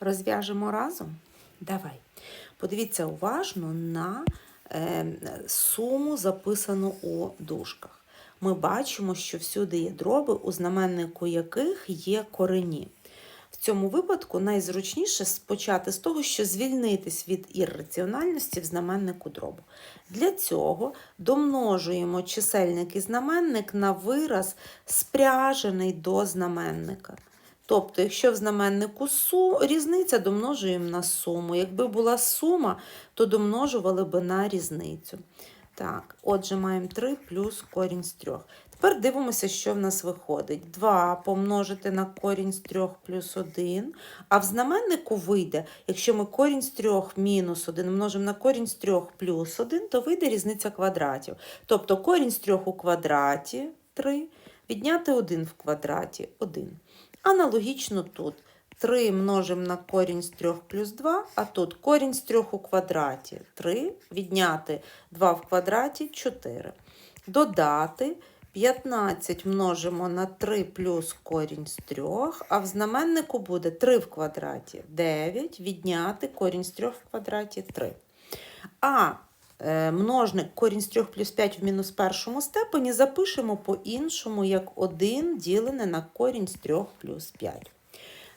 Розв'яжемо разом? Давай. Подивіться уважно на е, суму, записану у дужках. Ми бачимо, що всюди є дроби, у знаменнику яких є корені. В цьому випадку найзручніше почати з того, що звільнитись від ірраціональності в знаменнику дробу. Для цього домножуємо чисельник і знаменник на вираз, спряжений до знаменника. Тобто, якщо в знаменнику су, різниця домножуємо на суму. Якби була сума, то домножували би на різницю. Так, отже, маємо 3 плюс корінь з 3. Тепер дивимося, що в нас виходить. 2 помножити на корінь з 3 плюс 1. А в знаменнику вийде, якщо ми корінь з 3 мінус 1 множимо на корінь з 3 плюс 1, то вийде різниця квадратів. Тобто корінь з 3 у квадраті 3, відняти 1 в квадраті 1. Аналогічно тут 3 множимо на корінь з 3 плюс 2, а тут корінь з 3 у квадраті 3, відняти 2 в квадраті 4. Додати 15 множимо на 3 плюс корінь з 3, а в знаменнику буде 3 в квадраті 9, відняти корінь з 3 в квадраті 3. А множник корінь з 3 плюс 5 в мінус першому степені запишемо по-іншому, як 1 ділене на корінь з 3 плюс 5.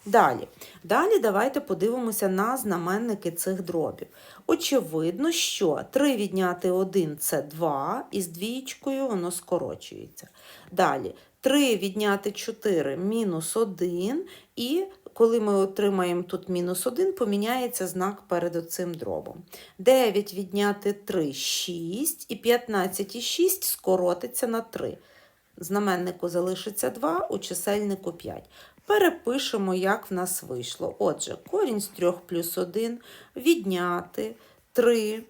Далі. Далі давайте подивимося на знаменники цих дробів. Очевидно, що 3 відняти 1 це 2, і з двічкою воно скорочується. Далі 3 відняти 4 мінус 1, і коли ми отримаємо тут мінус 1, поміняється знак перед оцим дробом. 9 відняти 3 6, і 15 і 6 скоротиться на 3. Знаменнику залишиться 2, у чисельнику 5. Перепишемо, як в нас вийшло. Отже, корінь з 3 плюс 1 відняти 3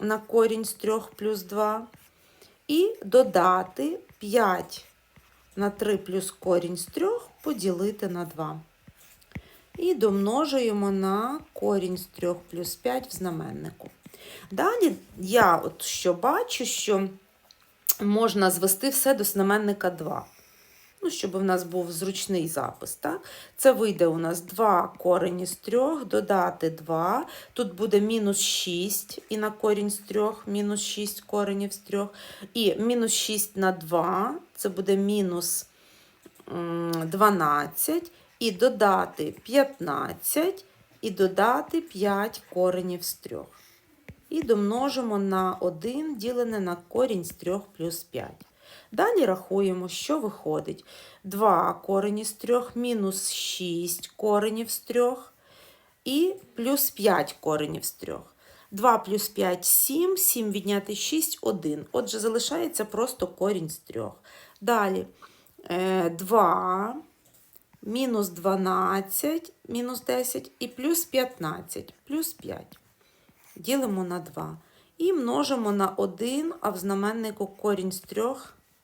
на корінь з 3 плюс 2 і додати 5 на 3 плюс корінь з 3 поділити на 2. І домножуємо на корінь з 3 плюс 5 в знаменнику. Далі я от що бачу, що можна звести все до знаменника 2 ну, щоб у нас був зручний запис. Так? Це вийде у нас 2 корені з 3, додати 2. Тут буде мінус 6 і на корінь з 3, мінус 6 коренів з 3. І мінус 6 на 2, це буде мінус 12. І додати 15, і додати 5 коренів з 3. І домножимо на 1 ділене на корінь з 3 плюс 5. Далі рахуємо, що виходить. 2 корені з 3 мінус 6 коренів з 3 і плюс 5 коренів з 3. 2 плюс 5 7, 7 відняти 6 1. Отже, залишається просто корінь з 3. Далі 2 мінус 12, мінус 10 і плюс 15, плюс 5. Ділимо на 2. І множимо на 1, а в знаменнику корінь з 3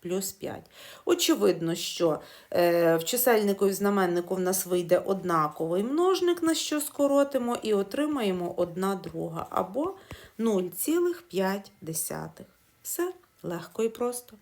плюс 5. Очевидно, що е, в чисельнику і в знаменнику в нас вийде однаковий множник, на що скоротимо, і отримаємо 1 друга або 0,5. Все легко і просто.